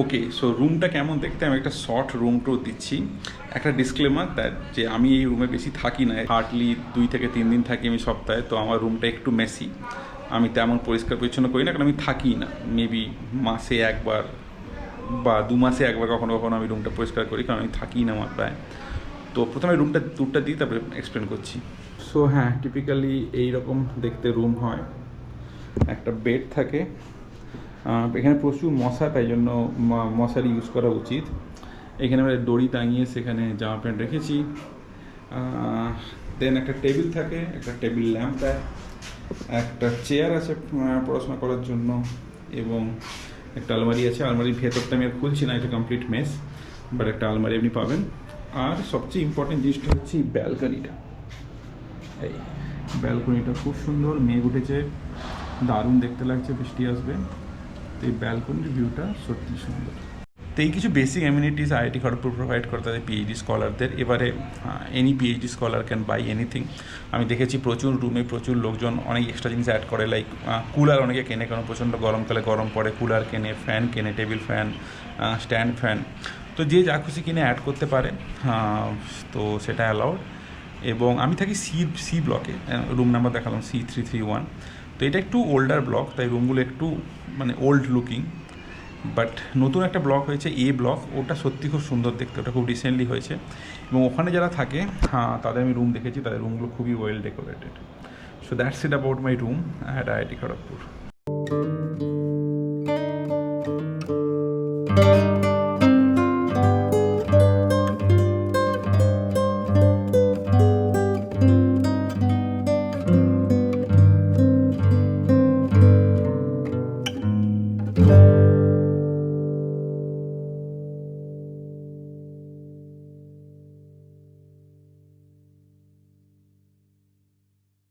Okay so রুমটা কেমন দেখতে? আমি একটা শর্ট রুম দিচ্ছি। একটা ডিসক্লেমার দ্যাট যে আমি এই রুমে বেশি থাকি না। হার্ডলি দুই থেকে তিন দিন থাকি আমি সপ্তাহে, তো আমার রুমটা একটু মেসি আমি তেমন পরিষ্কার পরিচ্ছন্ন করি না, কারণ আমি থাকি না। মেবি মাসে একবার বা দু মাসে একবার কখনো কখনো আমি রুমটা পরিষ্কার করি, কারণ আমি থাকি না আমার প্রায়। তো প্রথমে রুমটা ট্যুরটা দিই, তারপরে এক্সপ্লেন করছি। সো হ্যাঁ টিপিক্যালি এইরকম দেখতে রুম হয়। একটা বেড থাকে। এখানে প্রচুর মশা, তাই জন্য মশারি ইউজ করা উচিত। এখানে আমরা দড়ি টাঙিয়ে সেখানে জামা প্যান্ট রেখেছি। দেন একটা টেবিল থাকে, একটা টেবিল ল্যাম্প দেয়, একটা চেয়ার আছে পড়াশোনা করার জন্য, এবং একটা আলমারি আছে। আলমারির ভেতরটা আমি আর খুলছি না, এটা কমপ্লিট মেস বাট একটা আলমারি আপনি পাবেন। আর সবচেয়ে ইম্পর্টেন্ট জিনিসটা হচ্ছে ব্যালকনিটা এই ব্যালকনিটা খুব সুন্দর, মেঘ উঠেছে, দারুণ দেখতে লাগছে, বৃষ্টি আসবে। তো এই ব্যালকনির ভিউটা সত্যি সুন্দর। তো এই কিছু basic amenities IIT Kharagpur provide করে তাদের পিএইচডি স্কলারদের এবারে any PhD scholar can buy anything আমি দেখেছি প্রচুর রুমে প্রচুর লোকজন অনেক এক্সট্রা জিনিস অ্যাড করে লাইক কুলার অনেকে কেনে কারণ প্রচণ্ড গরমকালে গরম পড়ে কুলার কেনে ফ্যান কেনে টেবিল ফ্যান স্ট্যান্ড ফ্যান তো যে যা খুশি কিনে অ্যাড করতে পারে তো সেটা অ্যালাউড এবং আমি থাকি সি সি ব্লকে রুম নাম্বার দেখালাম সি থ্রি থ্রি ওয়ান তো এটা একটু ওল্ডার ব্লক তাই রুমগুলো একটু মানে ওল্ড লুকিং বাট নতুন একটা ব্লক হয়েছে এ ব্লক ওটা সত্যি খুব সুন্দর দেখতে, ওটা খুব রিসেন্টলি হয়েছে। এবং ওখানে যারা থাকে হ্যাঁ তাদের আমি রুম দেখেছি, তাদের রুমগুলো খুবই well decorated so that's it about my room at IIT Kharagpur